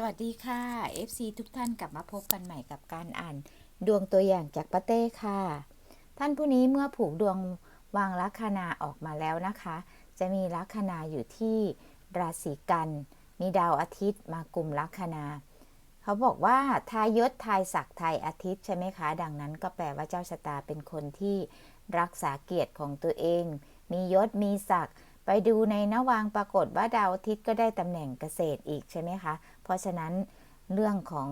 สวัสดีค่ะ FC ทุกท่านกลับมาพบกันใหม่กับการอ่าน ดวงตัวอย่างจากป้าเต้ค่ะ ท่านผู้นี้เมื่อผูกดวงวางลัคนาออกมาแล้วนะคะ จะมีลัคนาอยู่ที่ราศีกัน มีดาวอาทิตย์มากลุ่มลัคนา เขาบอกว่าทายศทายศักดิ์ทายอาทิตย์ใช่ไหมคะ ดังนั้นก็แปลว่าเจ้าชะตาเป็นคนที่รักษาเกียรติของตัวเอง มียศมีศักดิ์ไปดูในนวางปรากฏว่าดาวอาทิตย์ก็ได้ตำแหน่งเกษตรอีกใช่ไหมคะ เพราะฉะนั้นเรื่องของ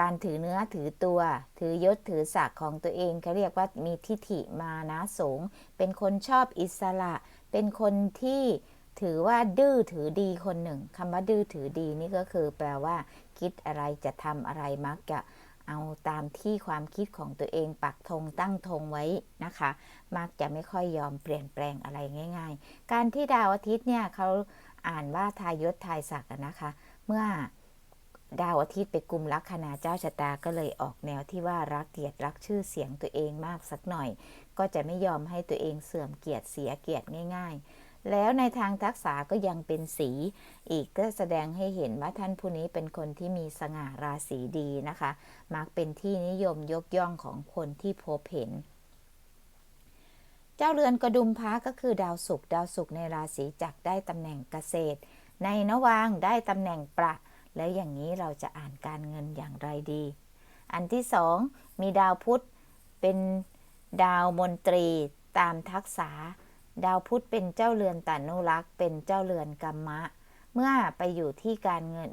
การถือเนื้อถือตัว ถือยศถือศักดิ์ของตัวเองเขาเรียกว่ามีทิฐิมานะสูง เป็นคนชอบอิสระ เป็นคนที่ถือว่าดื้อถือดีคนหนึ่งคำว่าดื้อถือดีนี่ก็คือ แปลว่า คิดอะไรจะทำอะไรมักจะเอาตามที่ความคิดของตัวเองปักธงตั้งธงไว้นะคะ มักจะไม่ค่อยยอมเปลี่ยนแปลงอะไรง่าย ๆ การที่ดาวอาทิตย์เนี่ยเขาอ่านว่าทายศทายศักดิ์นะคะ เมื่อดาวอาทิตย์ไปกลุ่มลัคนาเจ้าชะตาก็เลยออกแนวที่ว่ารักเกียรติรักชื่อเสียงตัวเองมากสักหน่อย ก็จะไม่ยอมให้ตัวเองเสื่อมเกียรติเสียเกียรติง่าย ๆ แล้วในทางทักษะก็ยังเป็นสี อีกก็แสดงให้เห็นว่าท่านผู้นี้เป็นคนที่มีสง่าราศีดีนะคะ มักเป็นที่นิยมยกย่องของคนที่พบเห็นเจ้าเรือนกระดุมพระก็คือดาวศุกร์ดาวศุกร์ในราศีจักรได้ตำแหน่งเกษตร ในนวางได้ตำแหน่งประ แล้วอย่างนี้เราจะอ่านการเงินอย่างไรดี อันที่สองมีดาวพุธเป็นดาวมนตรีตามทักษะดาวพุธเป็นเจ้าเรือนตานุรักษ์เป็นเจ้าเรือนกรรมะ เมื่อไปอยู่ที่การเงิน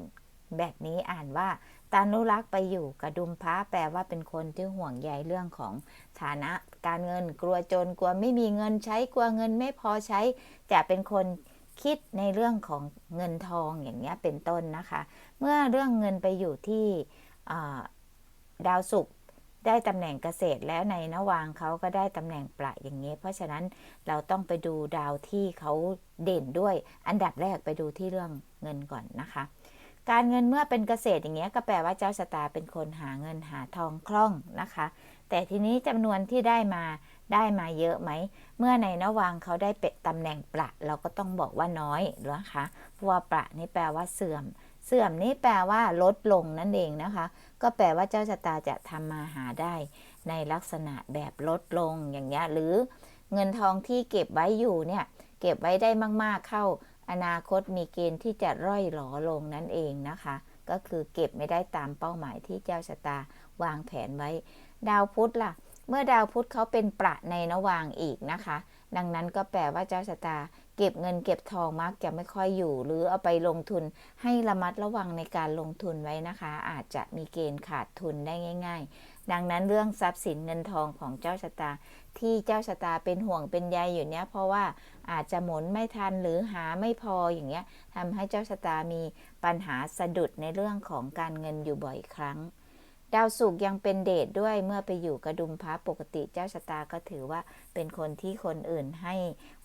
แบบนี้อ่านว่าตานุรักษ์ไปอยู่กระดุมพระแปลว่าเป็นคนที่ห่วงใยเรื่องของฐานะการเงินกลัวจนกลัวไม่มีเงินใช้กลัวเงินไม่พอใช้ จะเป็นคน คิดในเรื่องของเงินทองอย่างเงี้ยเป็นต้นนะคะ เมื่อเรื่องเงินไปอยู่ที่ดาวศุกร์ได้ตำแหน่งเกษตรแล้วในนวางเขาก็ได้ตำแหน่งประอย่างนี้ เพราะฉะนั้นเราต้องไปดูดาวที่เขาเด่นด้วย อันดับแรกไปดูที่เรื่องเงินก่อนนะคะ การเงินเมื่อเป็นเกษตรอย่างเงี้ยก็แปลว่าเจ้าชะตาเป็นคนหาเงินหาทองคล่องนะคะ แต่ทีนี้จำนวนที่ได้มา ได้มาเยอะไหม เมื่อในนวางเขาได้เป็นตำแหน่งประ เราก็ต้องบอกว่าน้อยนะคะเพราะว่าประนี่แปลว่าเสื่อม เสื่อมนี่แปลว่าลดลงนั่นเองนะคะ ก็แปลว่าเจ้าชะตาจะทำมาหาได้ ในลักษณะแบบลดลงอย่างเงี้ยหรือเงินทองที่เก็บไว้อยู่เนี่ยเก็บไว้ได้มาก ๆเข้า อนาคตมีเกณฑ์ที่จะร่อยหลอลงนั่นเองนะคะ ก็คือเก็บไม่ได้ตามเป้าหมายที่เจ้าชะตาวางแผนไว้ ดาวพุธล่ะ เมื่อดาวพุธเขาเป็นประในนวางอีกนะคะ ดังนั้นก็แปลว่าเจ้าชะตา เก็บเงินเก็บทองมักจะไม่ค่อยอยู่ หรือเอาไปลงทุนให้ระมัดระวังในการลงทุนไว้นะคะ อาจจะมีเกณฑ์ขาดทุนได้ง่าย ๆ ดังนั้นเรื่องทรัพย์สินเงินทองของเจ้าชะตา ที่เจ้าชะตาเป็นห่วงเป็นใยอยู่เนี้ยเพราะว่าอาจจะหมุนไม่ทันหรือหาไม่พออย่างเงี้ยทำให้เจ้าชะตามีปัญหาสะดุดในเรื่องของการเงินอยู่บ่อยครั้ง ดาวศุกร์ยังเป็นเดชด้วยเมื่อไปอยู่กระดุมพระปกติเจ้าชะตาก็ถือว่าเป็นคนที่คนอื่นให้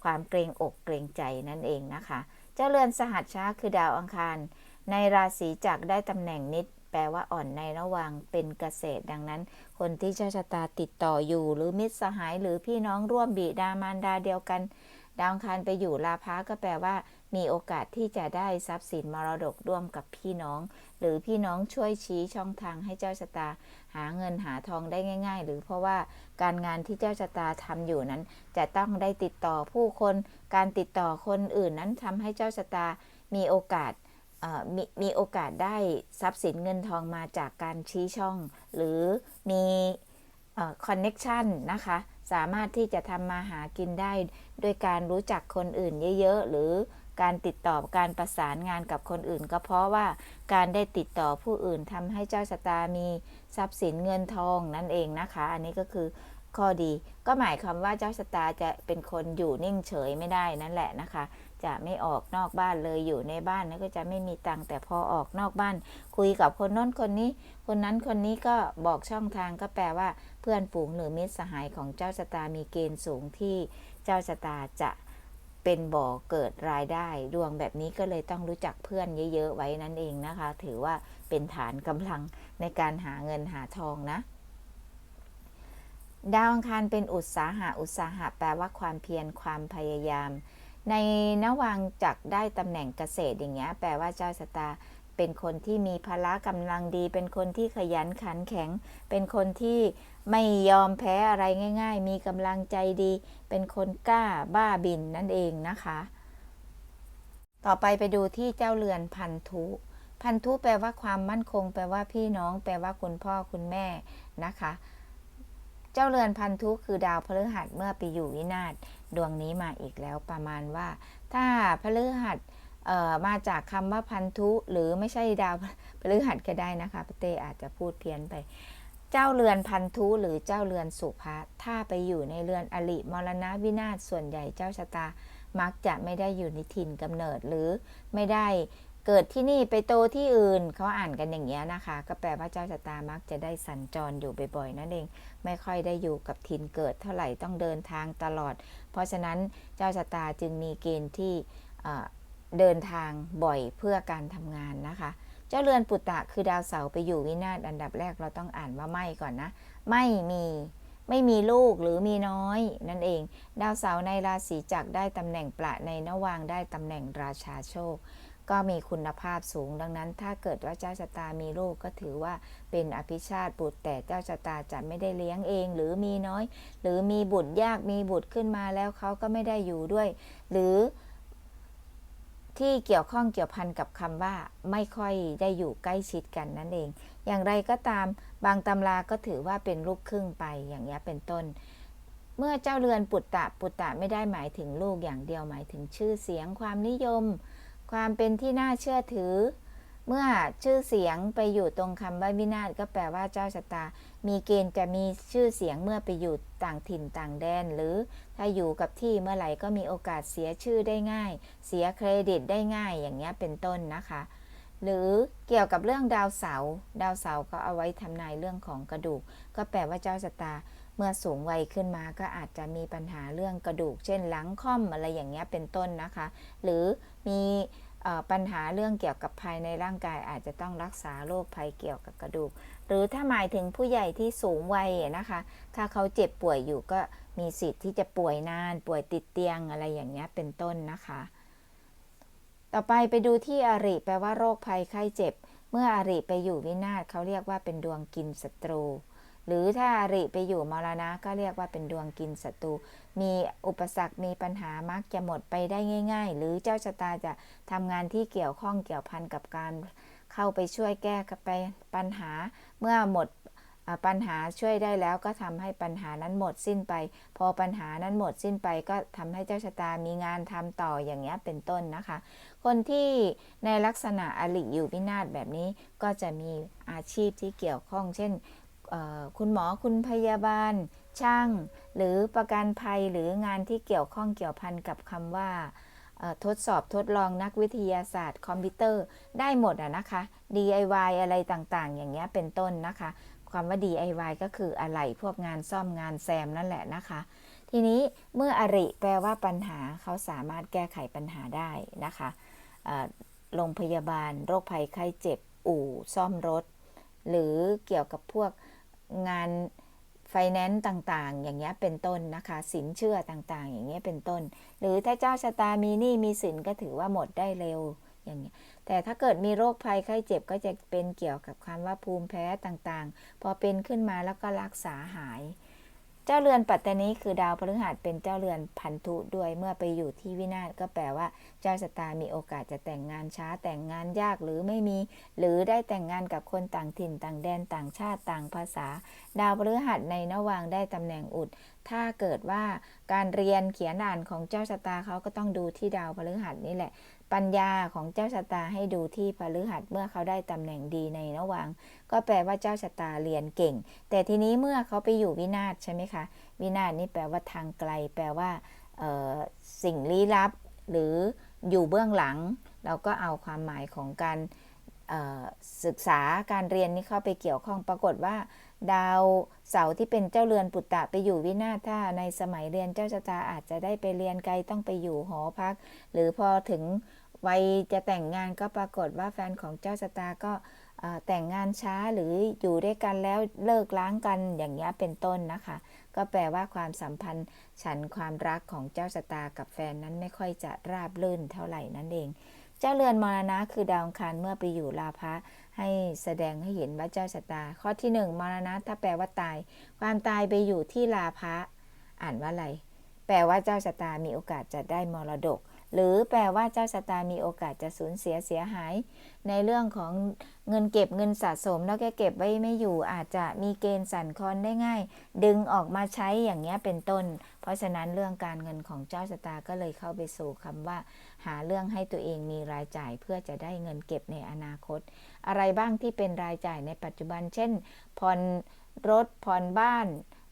ความเกรงอกเกรงใจนั่นเองนะคะ เจ้าเรือนสหัสชาคือดาวอังคาร ในราศีจักรได้ตำแหน่งนิด แปลว่าอ่อนในระหว่างเป็นเกษตร ดังนั้น คนที่เจ้าชะตาติดต่ออยู่ หรือมิตรสหายหรือพี่น้องร่วมบิดามารดาเดียวกัน ดาวอังคารไปอยู่ลาภะก็แปลว่า มีโอกาสที่จะได้ทรัพย์สินมรดกร่วมกับพี่น้อง หรือพี่น้องช่วยชี้ช่องทางให้เจ้าชะตา หาเงินหาทองได้ง่าย ๆ หรือเพราะว่าการงานที่เจ้าชะตาทำอยู่นั้น จะต้องได้ติดต่อผู้คน การติดต่อคนอื่นนั้นทำให้เจ้าชะตามีโอกาสมมีโอกาสได้ทรัพย์สินเงินทองมาจากการชี้ช่อง หรือมี คอนเน็ชันนะคะ สามารถที่จะทำมาหากินได้ ด้วยการรู้จักคนอื่นเยอะ ๆ หรือการติดต่อการประสานงานกับคนอื่น ก็เพราะว่าการได้ติดต่อผู้อื่นทำให้เจ้าชะตามีทรัพย์สินเงินทองนั่นเองนะคะ อันนี้ก็คือข้อดีก็หมายความว่าเจ้าชะตาจะเป็นคนอยู่นิ่งเฉยไม่ได้นั่นแหละนะคะ จะไม่ออกนอกบ้านเลยอยู่ในบ้านก็จะไม่มีตังค์แต่พอออกนอกบ้าน คุยกับคนน้นคนนี้ คนนั้นคนนี้ก็บอกช่องทางก็แปลว่า เพื่อนฝูงหรือมิตรสหายของเจ้าชะตามีเกณฑ์สูงที่เจ้าชะตาจะเป็นบ่อเกิดรายได้ ดวงแบบนี้ก็เลยต้องรู้จักเพื่อนเยอะๆไว้นั่นเองนะคะ ถือว่าเป็นฐานกำลังในการหาเงินหาทองนะ ดาวอังคารเป็นอุตสาหะอุตสาหะแปลว่าความเพียรความพยายาม ในนวังจักได้ตำแหน่งเกษตรอย่างเงี้ยแปลว่าเจ้าชะตา เป็นคนที่มีพละกำลังดี เป็นคนที่ขยันขันแข็ง เป็นคนที่ไม่ยอมแพ้อะไรง่าย ๆ มีกำลังใจดี เป็นคนกล้าบ้าบินนั่นเองนะคะ ต่อไปไปดูที่เจ้าเรือนพันธุพันธุแปลว่าความมั่นคง แปลว่าพี่น้อง แปลว่าคุณพ่อคุณแม่นะคะ เจ้าเรือนพันธุคือดาวพฤหัสเมื่อไปอยู่วินาศดวงนี้มาอีกแล้วประมาณว่า ถ้าพฤหัส มาจากคำว่าพันธุ หรือไม่ใช่ดาวพฤหัสก็ได้นะคะพเต้อาจจะพูดเพี้ยนไป เจ้าเรือนพันธุหรือเจ้าเรือนสุภะถ้าไปอยู่ในเรือนอริมรณะวินาศส่วนใหญ่เจ้าชะตามักจะไม่ได้อยู่ในถิ่นกำเนิดหรือไม่ได้เกิดที่นี่ไปโตที่อื่นเขาอ่านกันอย่างเงี้ยนะคะ ก็แปลว่าเจ้าชะตามักจะได้สัญจรอยู่บ่อยๆนั่นเอง ไม่ค่อยได้อยู่กับถิ่นเกิดเท่าไหร่ต้องเดินทางตลอด เพราะฉะนั้นเจ้าชะตาจึงมีเกณฑ์ที่ เดินทางบ่อยเพื่อการทำงานนะคะ เจ้าเรือนปุตตะคือดาวเสาร์ไปอยู่วินาศอันดับแรกเราต้องอ่านว่าไม่ก่อนนะ ไม่มีไม่มีลูกหรือมีน้อยนั่นเอง ดาวเสาร์ในราศีจักรได้ตำแหน่งประในนวางได้ตำแหน่งราชาโชค ก็มีคุณภาพสูงดังนั้น ถ้าเกิดว่าเจ้าชะตามีลูกก็ถือว่าเป็นอภิชาติบุตรแต่เจ้าชะตาจะไม่ได้เลี้ยงเองหรือมีน้อย หรือมีบุตรยากมีบุตรขึ้นมาแล้วเขาก็ไม่ได้อยู่ด้วย หรือ ที่เกี่ยวข้องเกี่ยวพันกับคำว่าไม่ค่อยได้อยู่ใกล้ชิดกันนั่นเอง อย่างไรก็ตามบางตำราก็ถือว่าเป็นลูกครึ่งไปอย่างนี้ยเป็นต้น เมื่อเจ้าเรือนปุตตะปุตตะไม่ได้หมายถึงลูกอย่างเดียวหมายถึงชื่อเสียงความนิยม ความเป็นที่น่าเชื่อถือ เมื่อชื่อเสียงไปอยู่ตรงคำว่าวินาศก็แปลว่าเจ้าชะตา มีเกณฑ์จะมีชื่อเสียงเมื่อไปอยู่ต่างถิ่นต่างแดน หรือถ้าอยู่กับที่เมื่อไหร่ก็มีโอกาสเสียชื่อได้ง่าย เสียเครดิตได้ง่ายอย่างเงี้ยเป็นต้นนะคะ หรือเกี่ยวกับเรื่องดาวเสาร์ดาวเสาร์ก็เอาไว้ทำนายเรื่องของกระดูก ก็แปลว่าเจ้าชะตาเมื่อสูงวัยขึ้นมาก็อาจจะมีปัญหาเรื่องกระดูก เช่นหลังค่อมอะไรอย่างเงี้ยเป็นต้นนะคะ หรือมี ปัญหาเรื่องเกี่ยวกับภายในร่างกายอาจจะต้องรักษาโรคภัยเกี่ยวกับกระดูก หรือถ้าหมายถึงผู้ใหญ่ที่สูงวัยนะคะ ถ้าเขาเจ็บป่วยอยู่ก็มีสิทธิ์ที่จะป่วยนานป่วยติดเตียงอะไรอย่างเงี้ยเป็นต้นนะคะ ต่อไปไปดูที่อริแปลว่าโรคภัยไข้เจ็บ เมื่ออริไปอยู่วินาศเขาเรียกว่าเป็นดวงกินศัตรู หรือถ้าอริไปอยู่มรณะก็เรียกว่าเป็นดวงกินศัตรูมีอุปสรรคมีปัญหามักจะหมดไปได้ง่าย ๆ หรือเจ้าชะตาจะทำงานที่เกี่ยวข้องเกี่ยวพันกับการเข้าไปช่วยแก้ไปปัญหาเมื่อหมดปัญหาช่วยได้แล้วก็ทำให้ปัญหานั้นหมดสิ้นไป พอปัญหานั้นหมดสิ้นไปก็ทำให้เจ้าชะตามีงานทำต่ออย่างเงี้ยเป็นต้นนะคะ คนที่ในลักษณะอริอยู่วินาศแบบนี้ก็จะมีอาชีพที่เกี่ยวข้อง เช่น คุณหมอคุณพยาบาล ช่าง หรือประกันภัยหรืองานที่เกี่ยวข้องเกี่ยวพันกับคำว่าทดสอบทดลองนักวิทยาศาสตร์ คอมพิวเตอร์ได้หมดอะนะคะ DIY อะไรต่างๆ อย่างเงี้ยเป็นต้นนะคะ ความว่า DIY ก็คืออะไรพวกงานซ่อมงานแซมนั่นแหละนะคะ ทีนี้เมื่ออริแปลว่าปัญหาเขาสามารถแก้ไขปัญหาได้นะคะโรงพยาบาล โรคภัยไข้เจ็บ อู่ซ่อมรถ หรือเกี่ยวกับพวก งานไฟแนนซ์ต่างๆ อย่างเงี้ยเป็นต้นนะคะ สินเชื่อต่างๆ อย่างเงี้ยเป็นต้น หรือถ้าเจ้าชะตามีหนี้มีสินก็ถือว่าหมดได้เร็วอย่างเงี้ยแต่ถ้าเกิดมีโรคภัยไข้เจ็บก็จะเป็นเกี่ยวกับความว่าภูมิแพ้ต่างๆ พอเป็นขึ้นมาแล้วก็รักษาหาย เจ้าเรือนปัตตานีคือดาวพฤหัสเป็นเจ้าเรือนพันธุด้วยเมื่อไปอยู่ที่วินาศก็แปลว่า เจ้าชะตามีโอกาสจะแต่งงานช้าแต่งงานยากหรือไม่มี หรือได้แต่งงานกับคนต่างถิ่นต่างแดนต่างชาติต่างภาษา ดาวพฤหัสในนวางได้ตำแหน่งอุด ถ้าเกิดว่าการเรียนเขียนอ่านของเจ้าชะตาเขาก็ต้องดูที่ดาวพฤหัสนี่แหละ ปัญญาของเจ้าชะตาให้ดูที่พฤหัสเมื่อเขาได้ตำแหน่งดีในนวาง ก็แปลว่าเจ้าชะตาเรียนเก่ง แต่ทีนี้เมื่อเขาไปอยู่วินาศใช่ไหมคะวินาศนี่แปลว่าทางไกล แปลว่าสิ่งลี้ลับ หรืออยู่เบื้องหลัง เราก็เอาความหมายของการศึกษาการเรียนนี่เข้าไปเกี่ยวข้องปรากฏว่า ดาวเสาร์ที่เป็นเจ้าเรือนปุตตะไปอยู่วินาถ้าในสมัยเรียนเจ้าชะตาอาจจะได้ไปเรียนไกลต้องไปอยู่หอพัก หรือพอถึง วัยจะแต่งงานก็ปรากฏว่าแฟนของเจ้าชะตาก็แต่งงานช้าหรืออยู่ด้วยกันแล้วเลิกล้างกันอย่างเงี้เป็นต้นนะคะ ก็แปลว่าความสัมพันธ์ฉันความรักของเจ้าชะตากับแฟนนั้นไม่ค่อยจะราบรื่นเท่าไหร่นั่นเอง เจ้าเรือนมรณะคือดาวอังคารเมื่อไปอยู่ลาภะให้แสดงให้เห็นว่าเจ้าชะตา ข้อที่หนึ่งมรณะถ้าแปลว่าตาย ความตายไปอยู่ที่ลาภะอ่านว่าอะไร แปลว่าเจ้าชะตามีโอกาสจะได้มรดก หรือแปลว่าเจ้าชะตามีโอกาสจะสูญเสียเสียหาย ในเรื่องของเงินเก็บเงินสะสม แล้วแกเก็บไว้ไม่อยู่อาจจะมีเกณฑ์สั่นคลอนได้ง่าย ดึงออกมาใช้อย่างเงี้ยเป็นต้น เพราะฉะนั้นเรื่องการเงินของเจ้าชะตาก็เลยเข้าไปสู่คำว่า หาเรื่องให้ตัวเองมีรายจ่ายเพื่อจะได้เงินเก็บในอนาคต อะไรบ้างที่เป็นรายจ่ายในปัจจุบัน เช่นผ่อนรถผ่อนบ้าน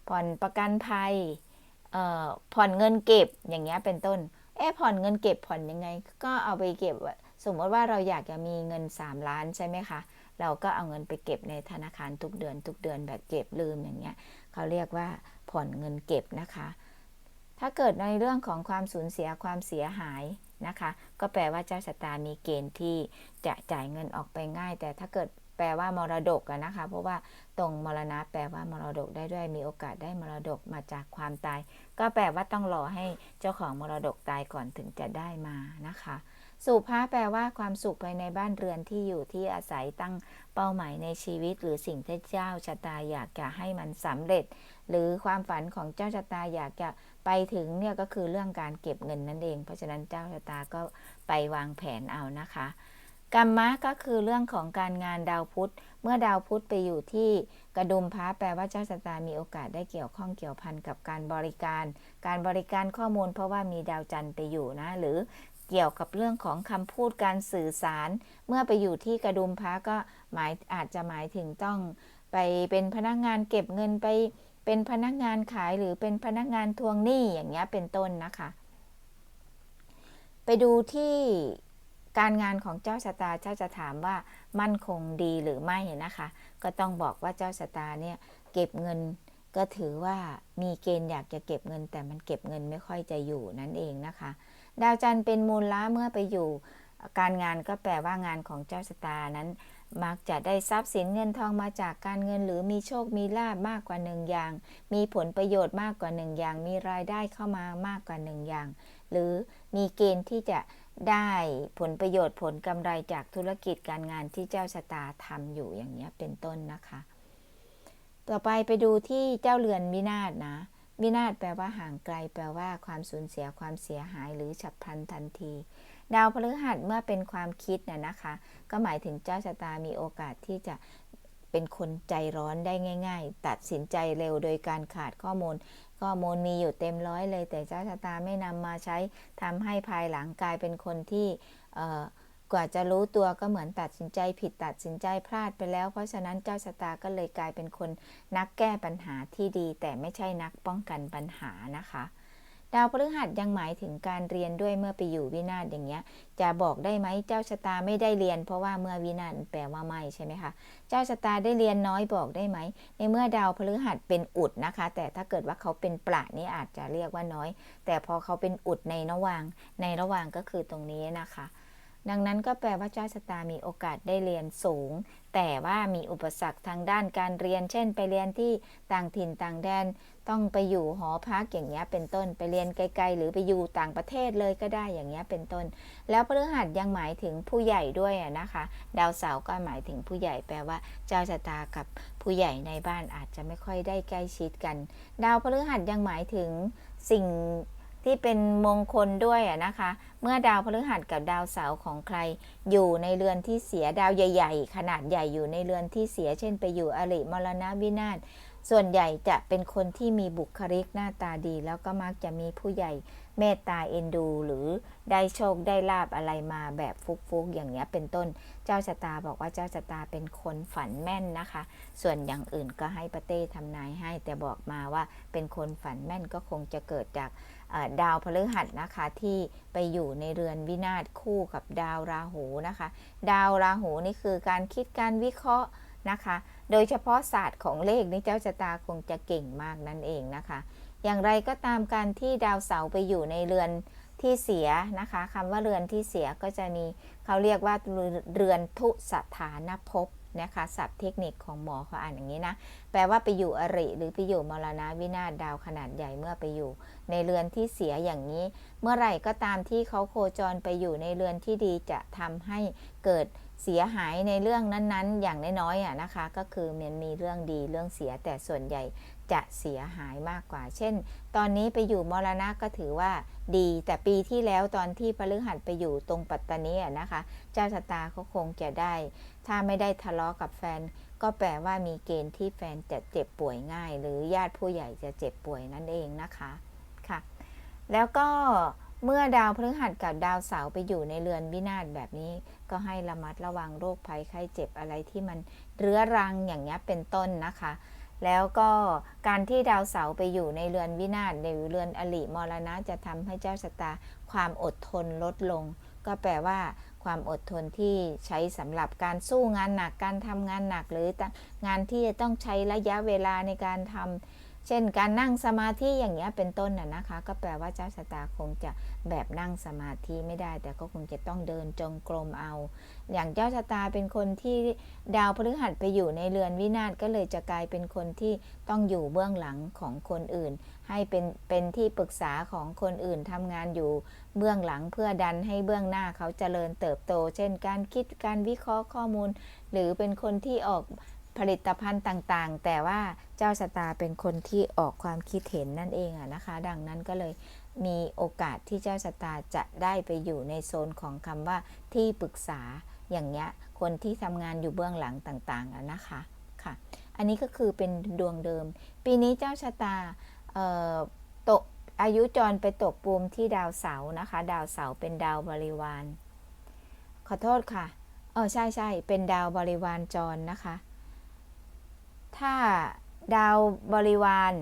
ผ่อนประกันภัยเอ่อผ่อนเงินเก็บอย่างเงี้ยเป็นต้น เอ๊ผ่อนเงินเก็บผ่อนยังไง ก็เอาไปเก็บสมมติว่าเราอยากจะมีเงิน 3 ล้านใช่ไหมคะ เราก็เอาเงินไปเก็บในธนาคารทุกเดือน ทุกเดือนแบบเก็บลืมอย่างเงี้ยเขาเรียกว่าผ่อนเงินเก็บนะคะ ถ้าเกิดในเรื่องของความสูญเสียความเสียหายนะคะ ก็แปลว่าเจ้าชะตามีเกณฑ์ที่จะจ่ายเงินออกไปง่าย แต่ถ้าเกิด แปลว่ามรดกนะคะ เพราะว่าตรงมรณะแปลว่ามรดกได้ด้วยมีโอกาสได้มรดกมาจากความตาย ก็แปลว่าต้องรอให้เจ้าของมรดกตายก่อนถึงจะได้มานะคะสุภาแปลว่าความสุขภายในบ้านเรือนที่อยู่ที่อาศัยตั้งเป้าหมายในชีวิต หรือสิ่งที่เจ้าชะตาอยากจะให้มันสำเร็จ หรือความฝันของเจ้าชะตาอยากจะไปถึงเนี่ยก็คือเรื่องการเก็บเงินนั่นเอง เพราะฉะนั้นเจ้าชะตาก็ไปวางแผนเอานะคะ กรรมะก็คือเรื่องของการงานดาวพุธ เมื่อดาวพุธไปอยู่ที่กระดุมพระแปลว่าเจ้าชะตามีโอกาสได้เกี่ยวข้องเกี่ยวพันกับการบริการ การบริการข้อมูลเพราะว่ามีดาวจันทร์ไปอยู่นะ หรือเกี่ยวกับเรื่องของคำพูดการสื่อสาร เมื่อไปอยู่ที่กระดุมพระก็หมายอาจจะหมายถึงต้อง ไปเป็นพนักงานเก็บเงินไป เป็นพนักงานขายหรือเป็นพนักงานทวงหนี้อย่างเงี้ยเป็นต้นนะคะ ไปดูที่ การงานของเจ้าชะตาเจ้าจะถามว่ามั่นคงดีหรือไม่นะคะ ก็ต้องบอกว่าเจ้าชะตาเนี่ยเก็บเงินก็ถือว่ามีเกณฑ์อยากจะเก็บเงิน แต่มันเก็บเงินไม่ค่อยจะอยู่นั่นเองนะคะ ดาวจันทร์เป็นมูลล้าเมื่อไปอยู่ การงานก็แปลว่างานของเจ้าชะตานั้น มักจะได้ทรัพย์สินเงินทองมาจากการเงิน หรือมีโชคมีลาบมากกว่าหนึ่งอย่าง มีผลประโยชน์มากกว่าหนึ่งอย่าง มีรายได้เข้ามามากกว่าหนึ่งอย่าง หรือมีเกณฑ์ที่จะ ได้ผลประโยชน์ผลกำไรจากธุรกิจการงานที่เจ้าชะตาทำอยู่อย่างนี้เป็นต้นนะคะ ต่อไปไปดูที่เจ้าเรือนวินาศนะวินาศแปลว่าห่างไกล แปลว่าความสูญเสียความเสียหายหรือฉับพลันทันที ดาวพฤหัสเมื่อเป็นความคิดน่ะนะคะ ก็หมายถึงเจ้าชะตามีโอกาสที่จะ เป็นคนใจร้อนได้ง่าย ๆ ตัดสินใจเร็วโดยการขาดข้อมูล ข้อมูลมีอยู่เต็มร้อยเลย แต่เจ้าชะตาไม่นำมาใช้ทำให้ภายหลังกลายเป็นคนที่กว่าจะรู้ตัวก็เหมือนตัดสินใจผิดตัดสินใจพลาดไปแล้ว เพราะฉะนั้นเจ้าชะตาก็เลยกลายเป็นคนนักแก้ปัญหาที่ดี แต่ไม่ใช่นักป้องกันปัญหานะคะ ดาวพฤหัสยังหมายถึงการเรียนด้วยเมื่อไปอยู่วินาศอย่างเงี้ย จะบอกได้ไหมเจ้าชะตาไม่ได้เรียน เพราะว่าเมื่อวินาศแปลว่าไม่ใช่ไหมคะ เจ้าชะตาได้เรียนน้อยบอกได้ไหม ในเมื่อดาวพฤหัสเป็นอุดนะคะ แต่ถ้าเกิดว่าเขาเป็นประนี่อาจจะเรียกว่าน้อย แต่พอเขาเป็นอุดในระหว่างในระหว่างก็คือตรงนี้นะคะ ดังนั้นก็แปลว่าเจ้าชะตามีโอกาสได้เรียนสูง แต่ว่ามีอุปสรรคทางด้านการเรียน เช่น ไปเรียนที่ต่างถิ่นต่างแดน ต้องไปอยู่หอพักอย่างเงี้ยเป็นต้น ไปเรียนไกล ๆ หรือไปอยู่ต่างประเทศเลยก็ได้อย่างเงี้ยเป็นต้น แล้วพฤหัสยังหมายถึงผู้ใหญ่ด้วยนะคะ ดาวเสาร์ก็หมายถึงผู้ใหญ่แปลว่าเจ้าชะตากับผู้ใหญ่ในบ้านอาจจะไม่ค่อยได้ใกล้ชิดกัน ดาวพฤหัสยังหมายถึงสิ่ง ที่เป็นมงคลด้วยนะคะ เมื่อดาวพฤหัสกับดาวเสาร์ของใคร อยู่ในเรือนที่เสียดาวใหญ่ ๆ ขนาดใหญ่อยู่ในเรือนที่เสีย เช่นไปอยู่อริมรณวินาศส่วนใหญ่จะเป็นคนที่มีบุคลิกหน้าตาดี แล้วก็มักจะมีผู้ใหญ่เมตตาเอ็นดู หรือได้โชคได้ลาบอะไรมาแบบฟุกๆ อย่างเงี้ยเป็นต้นเจ้าชะตาบอกว่าเจ้าชะตาเป็นคนฝันแม่นนะคะ ส่วนอย่างอื่นก็ให้ปะเต้ทำนายให้ แต่บอกมาว่าเป็นคนฝันแม่นก็คงจะเกิดจาก ดาวพฤหัสนะคะที่ไปอยู่ในเรือนวินาศคู่กับดาวราหูนะคะ ดาวราหูนี่คือการคิดการวิเคราะห์นะคะ โดยเฉพาะศาสตร์ของเลขนี่เจ้าชะตาคงจะเก่งมากนั่นเองนะคะ อย่างไรก็ตามการที่ดาวเสาร์ไปอยู่ในเรือน ที่เสียนะคะคำว่าเรือนที่เสียก็จะมีเขาเรียกว่าเรือนทุสถานภพนะคะศัพท์เทคนิคของหมอเขาอ่านอย่างนี้นะ แปลว่าไปอยู่อริหรือไปอยู่มรณะวินาศดาวขนาดใหญ่เมื่อไปอยู่ ในเรือนที่เสียอย่างนี้ เมื่อไหร่ก็ตามที่เขาโคจรไปอยู่ในเรือนที่ดีจะทำให้เกิดเสียหายในเรื่องนั้นๆ อย่างน้อยๆอะนะคะ ก็คือมันมีเรื่องดีเรื่องเสียแต่ส่วนใหญ่ จะเสียหายมากกว่า เช่น ตอนนี้ไปอยู่มรณะก็ถือว่าดี แต่ปีที่แล้วตอนที่พฤหัสไปอยู่ตรงปัตตานีนะคะ เจ้าชะตาเขาคงจะได้ ถ้าไม่ได้ทะเลาะกับแฟน ก็แปลว่ามีเกณฑ์ที่แฟนจะเจ็บป่วยง่าย หรือญาติผู้ใหญ่จะเจ็บป่วยนั่นเองนะคะค่ะ แล้วก็เมื่อดาวพฤหัสกับดาวเสาร์ไปอยู่ในเรือนวินาศแบบนี้ ก็ให้ระมัดระวังโรคภัยไข้เจ็บอะไรที่มันเรื้อรังอย่างนี้เป็นต้นนะคะ แล้วก็การที่ดาวเสาร์ไปอยู่ในเรือนวินาศในเรือนอลิมรณะจะทำให้เจ้าชะตาความอดทนลดลง ก็แปลว่าความอดทนที่ใช้สำหรับการสู้งานหนักการทำงานหนัก หรืองานที่จะต้องใช้ระยะเวลาในการทำ เช่นการนั่งสมาธิอย่างเงี้ยเป็นต้นน่ะนะคะ ก็แปลว่าเจ้าชะตาคงจะแบบนั่งสมาธิไม่ได้ แต่ก็คงจะต้องเดินจงกรมเอา อย่างเจ้าชะตาเป็นคนที่ดาวพฤหัสไปอยู่ในเรือนวินาศก็เลยจะกลายเป็นคนที่ต้องอยู่เบื้องหลังของคนอื่น ให้เป็นเป็นที่ปรึกษาของคนอื่นทำงานอยู่เบื้องหลังเพื่อดันให้เบื้องหน้าเขาเจริญเติบโต เช่น การคิดการวิเคราะห์ข้อมูล หรือเป็นคนที่ออก ผลิตภัณฑ์ต่างๆ แต่ว่าเจ้าชะตาเป็นคนที่ออกความคิดเห็นนั่นเองอะนะคะ ดังนั้นก็เลยมีโอกาสที่เจ้าชะตาจะได้ไปอยู่ในโซนของคำว่าที่ปรึกษาอย่างเงี้ยคนที่ทำงานอยู่เบื้องหลังต่างๆอะนะคะค่ะ อันนี้ก็คือเป็นดวงเดิม ปีนี้เจ้าชะตาเอ่อตกอายุจรไปตกปูมที่ดาวเสาร์นะคะ ดาวเสาร์เป็นดาวบริวาร ขอโทษค่ะเออใช่ใช่เป็นดาวบริวารจรนะคะ ถ้าดาวบริวาร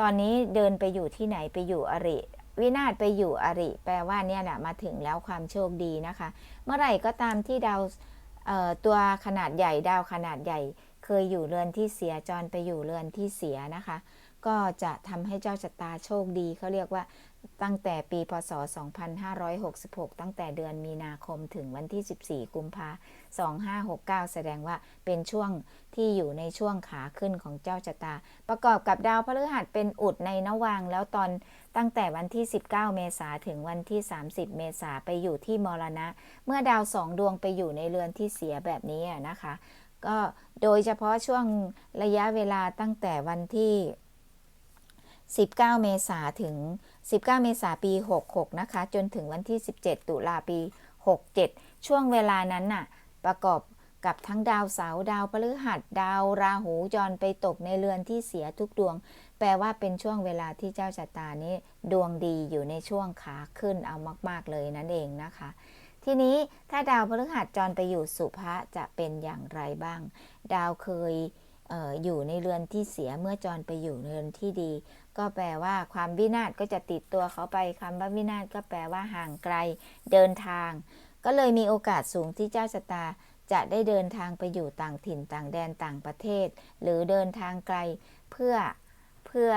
ตอนนี้เดินไปอยู่ที่ไหนไปอยู่อริ วินาศไปอยู่อริ แปลว่าเนี่ยแหละมาถึงแล้วความโชคดีนะคะ เมื่อไหร่ก็ตามที่ดาวตัวขนาดใหญ่ดาวขนาดใหญ่ เคยอยู่เรือนที่เสียจรไปอยู่เรือนที่เสียนะคะ ก็จะทำให้เจ้าชะตาโชคดีเขาเรียกว่า ตั้งแต่ปีพศ 2566 ตั้งแต่เดือนมีนาคมถึงวันที่ 14 กุมภา2569 แสดงว่าเป็นช่วงที่อยู่ในช่วงขาขึ้นของเจ้าชะตา ประกอบกับดาวพฤหัสเป็นอุดในนวาง แล้วตอนตั้งแต่วันที่ 19 เมษาถึงวันที่ 30 เมษาไปอยู่ที่มรณะ เมื่อดาวสองดวงไปอยู่ในเรือนที่เสียแบบนี้นะคะ ก็โดยเฉพาะช่วงระยะเวลาตั้งแต่วันที่ 19 เมษาถึง 19 เมษาปี 66 นะคะ จนถึงวันที่ 17 ตุลาปี 67 ช่วงเวลานั้นน่ะ ประกอบกับทั้งดาวเสาร์ดาวพฤหัส ดาวราหูจรไปตกในเรือนที่เสียทุกดวง แปลว่าเป็นช่วงเวลาที่เจ้าชะตานี้ ดวงดีอยู่ในช่วงขาขึ้นเอามาก ๆ เลยนั่นเองนะคะ ทีนี้ถ้าดาวพฤหัสจรไปอยู่สุภะจะเป็นอย่างไรบ้าง ดาวเคยเอออยู่ในเรือนที่เสียเมื่อจรไปอยู่เรือนที่ดี ก็แปลว่าความวินาศก็จะติดตัวเขาไปคำว่าวินาศก็แปลว่าห่างไกล เดินทาง ก็เลยมีโอกาสสูงที่เจ้าชะตาจะได้เดินทางไปอยู่ต่างถิ่นต่างแดนต่างประเทศ หรือเดินทางไกลเพื่อเพื่อ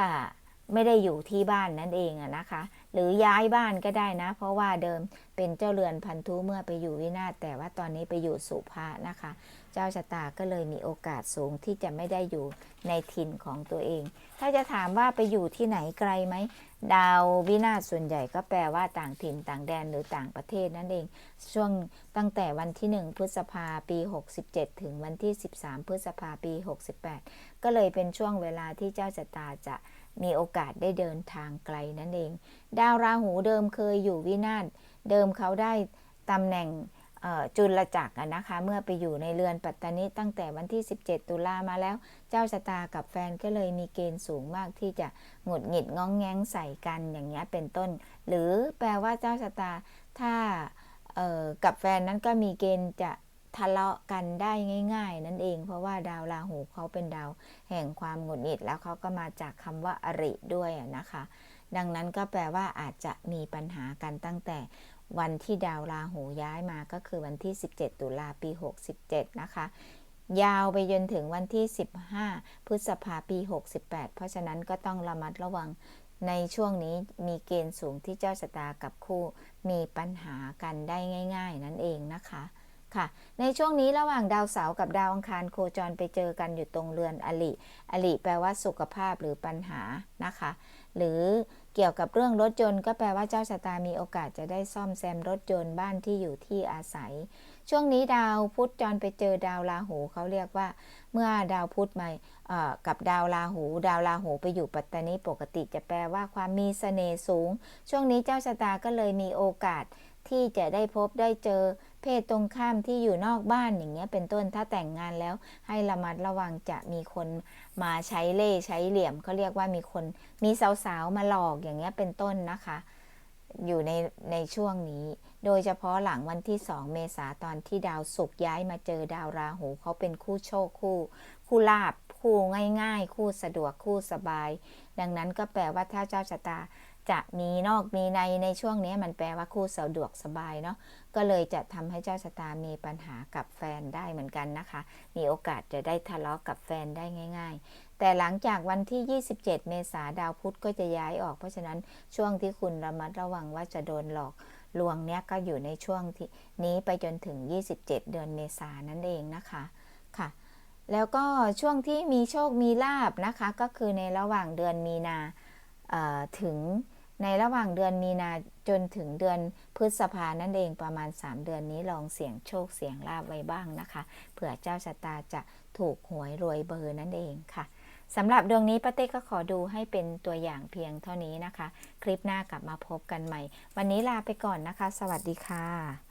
ไม่ได้อยู่ที่บ้านนั่นเองอะนะคะ หรือย้ายบ้านก็ได้นะ เพราะว่าเดิมเป็นเจ้าเรือนพันธุเมื่อไปอยู่วินาศแต่ว่าตอนนี้ไปอยู่สุภานะคะ เจ้าชะตาก็เลยมีโอกาสสูงที่จะไม่ได้อยู่ในถิ่นของตัวเอง ถ้าจะถามว่าไปอยู่ที่ไหนไกลไหม ดาววินาศส่วนใหญ่ก็แปลว่าต่างถิ่นต่างแดนหรือต่างประเทศนั่นเอง ช่วงตั้งแต่วันที่ 1 พฤษภาปี 67 ถึงวันที่ 13 พฤษภาปี 68 ก็เลยเป็นช่วงเวลาที่เจ้าชะตาจะมีโอกาสได้เดินทางไกลนั่นเอง ดาวราหูเดิมเคยอยู่วินาศเดิมเขาได้ตำแหน่ง จุลจักรนะคะ เมื่อไปอยู่ในเรือนปัตตานีตั้งแต่วันที่ 17 ตุลามาแล้ว เจ้าชะตากับแฟนก็เลยมีเกณฑ์สูงมากที่จะหงุดหงิดง้องแง้งใส่กันอย่างเงี้เป็นต้น หรือแปลว่าเจ้าชะตาถ้ากับแฟนนั้นก็มีเกณฑ์จะทะเลาะกันได้ง่าย ๆ นั่นเอง เพราะว่าดาวราหูเขาเป็นดาวแห่งความหงุดหงิดแล้วเขาก็มาจากคำว่าอริด้วยนะคะ ดังนั้นก็แปลว่าอาจจะมีปัญหากันตั้งแต่ วันที่ดาวราหูย้ายมาก็คือวันที่ 17 ตุลาปี 67 นะคะ ยาวไปจนถึงวันที่ 15 พฤษภาปี 68 เพราะฉะนั้นก็ต้องระมัดระวังในช่วงนี้มีเกณฑ์สูงที่เจ้าชะตากับคู่มีปัญหากันได้ง่าย ๆ นั่นเองนะคะค่ะในช่วงนี้ระหว่างดาวเสาร์กับดาวอังคารโคจรไปเจอกันอยู่ตรงเรือนอลิอลิแปลว่าสุขภาพหรือปัญหานะคะ หรือ เกี่ยวกับเรื่องรถยนต์ก็แปลว่าเจ้าชะตามีโอกาสจะได้ซ่อมแซมรถยนต์บ้านที่อยู่ที่อาศัย ช่วงนี้ดาวพุธจรไปเจอดาวราหูเขาเรียกว่า เมื่อดาวพุธมากับดาวราหู ดาวราหูไปอยู่ปัตตานีปกติจะแปลว่าความมีเสน่ห์สูง ช่วงนี้เจ้าชะตาก็เลยมีโอกาสที่จะได้พบได้เจอ เพศตรงข้ามที่อยู่นอกบ้านอย่างเงี้ยเป็นต้นถ้าแต่งงานแล้ว ให้ระมัดระวังจะมีคนมาใช้เล่ใช้เหลี่ยมเขาเรียกว่ามีคนมีสาวๆมาหลอกอย่างเงี้ยเป็นต้นนะคะ อยู่ในในช่วงนี้ โดยเฉพาะหลังวันที่ 2 เมษาตอนที่ดาวศุกร์ย้ายมาเจอดาวราหูเขาเป็นคู่โชคคู่ คู่ลาบคู่ง่าย ๆ คู่สะดวกคู่สบาย ดังนั้นก็แปลว่าถ้าเจ้าชะตาจะมีนอกมีในในช่วงนี้มันแปลว่าคู่สะดวกสบายเนาะ ก็เลยจะทำให้เจ้าชะตามีปัญหากับแฟนได้เหมือนกันนะคะ มีโอกาสจะได้ทะเลาะกับแฟนได้ง่าย ๆ แต่หลังจากวันที่ 27 เมษาดาวพุธก็จะย้ายออก เพราะฉะนั้นช่วงที่คุณระมัดระวังว่าจะโดนหลอกลวงเนี้ยก็อยู่ในช่วงที่นี้ไปจนถึง 27 เดือนเมษานั่นเองนะคะค่ะ แล้วก็ช่วงที่มีโชคมีลาบนะคะ ก็คือในระหว่างเดือนมีนาถึง ในระหว่างเดือนมีนาจนถึงเดือนพฤษภานั่นเองประมาณ 3 เดือนนี้ลองเสี่ยงโชคเสี่ยงลาบไว้บ้างนะคะเผื่อเจ้าชะตาจะถูกหวยรวยเบอร์นั่นเองค่ะสำหรับดวงนี้ป้าเต้ก็ขอดูให้เป็นตัวอย่างเพียงเท่านี้นะคะ คลิปหน้ากลับมาพบกันใหม่ วันนี้ลาไปก่อนนะคะ สวัสดีค่ะ